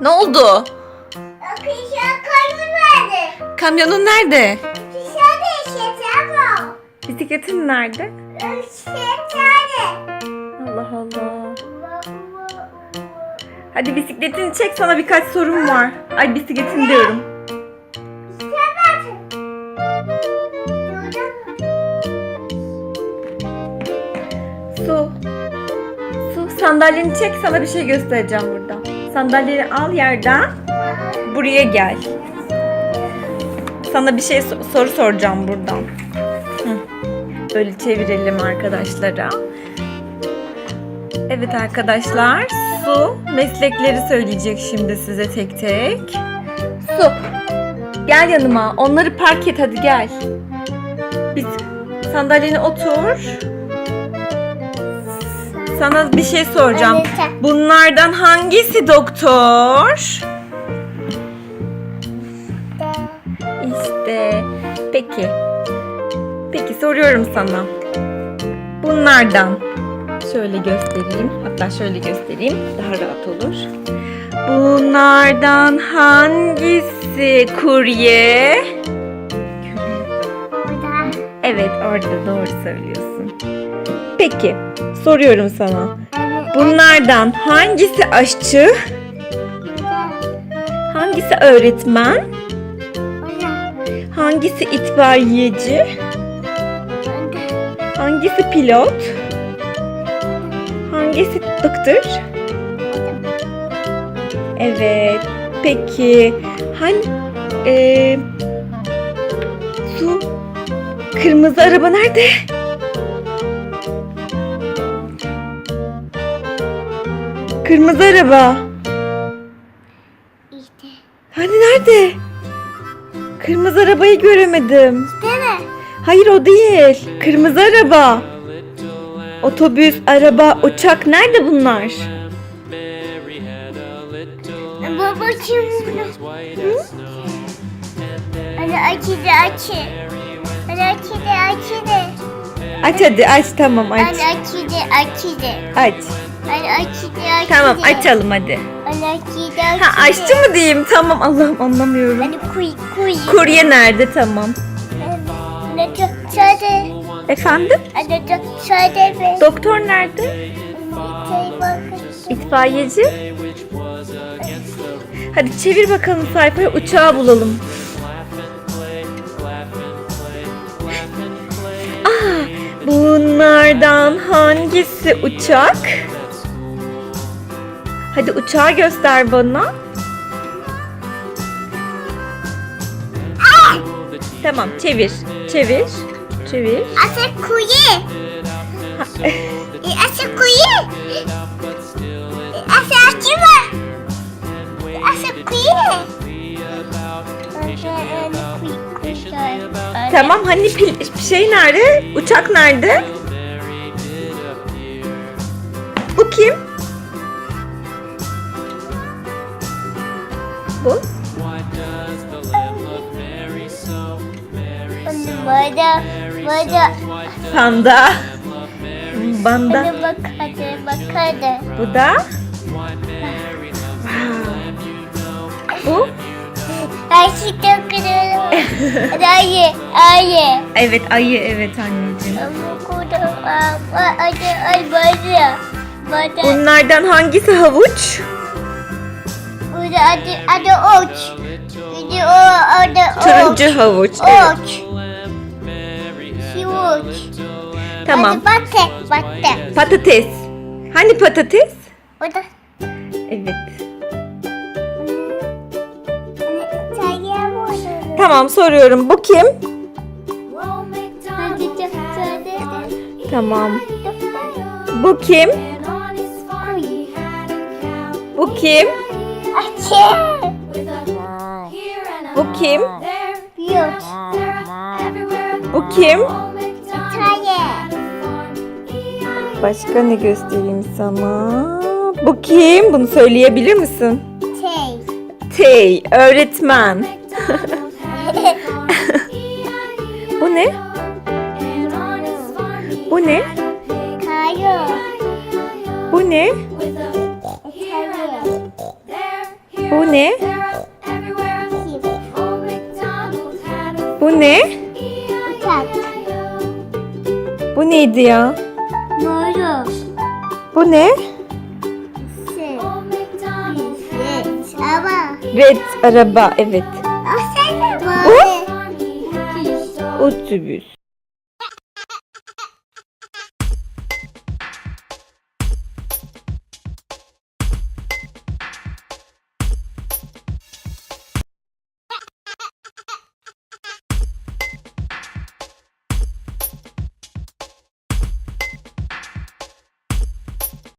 Ne oldu? Akışa kaymış vardı. Kamyonun nerede? Dışarıda şeker var. Bisikletin nerede? Şeker. Allah Allah. Hadi bisikletini çek sana birkaç sorum var. Ay bisikletin diyorum. Su. Su sandalyeni çek sana bir şey göstereceğim burada. Sandalyeni al yerden. Buraya gel. Sana bir şey so- soru soracağım buradan. Böyle çevirelim arkadaşlara. Evet arkadaşlar, Su meslekleri söyleyecek şimdi size tek tek. Su, gel yanıma. Onları park et hadi gel. Biz sandalyene otur. Sana bir şey soracağım. Evet. Bunlardan hangisi doktor? İşte. Peki. Peki soruyorum sana. Bunlardan şöyle göstereyim. Hatta şöyle göstereyim. Daha rahat olur. Bunlardan hangisi kurye? Evet orada doğru söylüyorsun. Peki soruyorum sana. Bunlardan hangisi aşçı? Hangisi öğretmen? Hangisi itfaiyeci? Hangisi pilot? Hangisi doktor? Evet. Peki hani e, su kırmızı araba nerede? Kırmızı araba. İşte. Hani nerede? Kırmızı arabayı göremedim. Değil mi? Hayır o değil. Kırmızı araba. Otobüs, araba, uçak nerede bunlar? Babacığım bunu. Hadi açı da açı. Hadi açı da açı da. Aç hadi aç tamam aç. Hadi açı da açı da. Aç. Tamam açalım hadi. Ha açtı mı diyeyim? Tamam Allah'ım anlamıyorum. Hadi kuy kuy. Kurye nerede tamam. Sade. Efendim? Be. Doktor nerede? İtfaiyeci? Hadi çevir bakalım sayfayı uçağı bulalım. Aa, bunlardan hangisi uçak? Hadi uçağı göster bana. Tamam çevir. Çevir. Çevir. Asıl kuyu. E, Asıl kuyu. Asıl. E, Asıl kuyu. Tamam hani şey nerede? Uçak nerede? Bu kim? Bu? Bada, bada. Panda. Banda. Hadi bak hadi bak hadi. Bu da? Bu? Her şey çok güzel. Hadi ayı, ayı. Evet ayı evet anneciğim. Bunlardan hangisi havuç? Burada hadi, hadi uç. Hadi o, hadi uç. Turuncu havuç. Evet. Uç. Şu uç. Tamam. Hadi battı, battı. Patates. Hani patates? Evet. Hani çaya vurdu. Tamam soruyorum. Bu kim? Tamam. Bu kim? Bu kim? Açı. Bu kim? Yok. Bu kim? Başka ne göstereyim sana? Bu kim? Bunu söyleyebilir misin? Şey. Tey, öğretmen. Bu ne? Bu ne? Kayo. Bu ne? Bu ne? Bu ne? Uçak. Bu neydi ya? Moru. Bu ne? Şey. Şey. Red araba evet. Sen de. Mavi. Otobüs.